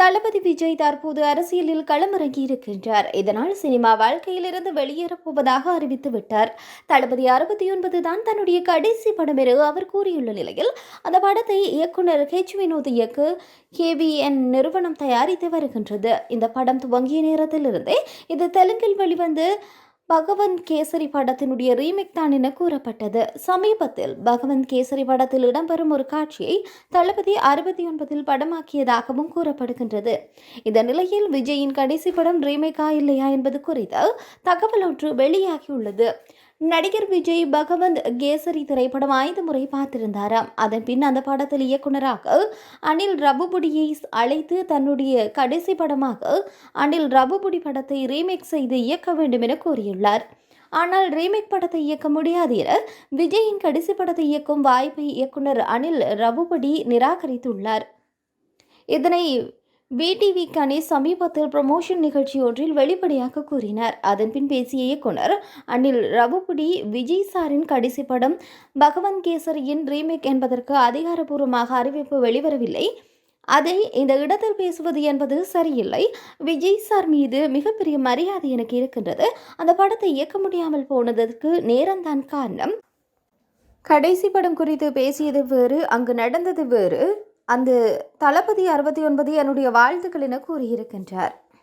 தளபதி விஜய் தற்போது அரசியலில் களமிறங்கி இருக்கின்றார். இதனால் சினிமா வாழ்க்கையிலிருந்து வெளியேறப் போவதாக அறிவித்து விட்டார். தளபதி அறுபத்தி ஒன்பது தான் தன்னுடைய கடைசி படம் என அவர் கூறியுள்ள நிலையில் அந்த படத்தை இயக்குனர் ஹெச் வினோத் இயக்கு கேவிஎன் நிறுவனம் தயாரித்து வருகின்றது. இந்த படம் துவங்கிய நேரத்திலிருந்தே இது தெலுங்கில் வெளிவந்து பகவந்த் கேசரி படத்தினுடைய ரீமேக் தான் என கூறப்பட்டது. சமீபத்தில் பகவந்த் கேசரி படத்தில் இடம்பெறும் ஒரு காட்சியை தளபதி அறுபத்தி ஒன்பதில் படமாக்கியதாகவும் கூறப்படுகின்றது. இந்த நிலையில் விஜயின் கடைசி படம் ரீமேக்கா இல்லையா என்பது குறித்து தகவல் ஒன்று வெளியாகியுள்ளது. நடிகர் விஜய் பகவந்த் கேசரி திரைப்படம் ஐந்து முறை பார்த்திருந்தாராம் அதன் பின் அந்த படத்தில் இயக்குனராக அனில் ரபுபுடியை அழைத்து தன்னுடைய கடைசி படமாக அனில் ரபுபுடி படத்தை ரீமேக் செய்து இயக்க வேண்டும் என கூறியுள்ளார். ஆனால் ரீமேக் படத்தை இயக்க முடியாது என விஜயின் கடைசி படத்தை இயக்கும் வாய்ப்பை இயக்குனர் அனில் ரபுபடி நிராகரித்துள்ளார். இதனை பிடிவி கணேஷ் சமீபத்தில் ப்ரமோஷன் நிகழ்ச்சி ஒன்றில் வெளிப்படையாக கூறினார். அதன்பின் பேசிய இயக்குனர் அனில் ரவுபுடி விஜய் சாரின் கடைசி படம் பகவான் கேசரியின் ரீமேக் என்பதற்கு அதிகாரப்பூர்வமாக அறிவிப்பு வெளிவரவில்லை. அதை இந்த இடத்தில் பேசுவது என்பது சரியில்லை. விஜய் சார் மீது மிகப்பெரிய மரியாதை எனக்கு இருக்கின்றது. அந்த படத்தை இயக்க முடியாமல் போனதற்கு நேரம்தான் காரணம். கடைசி படம் குறித்து பேசியது வேறு அங்கு நடந்தது வேறு. அந்த தளபதி அறுபத்தி ஒன்பது என்னுடைய வாழ்த்துக்கள் என கூறியிருக்கின்றார்.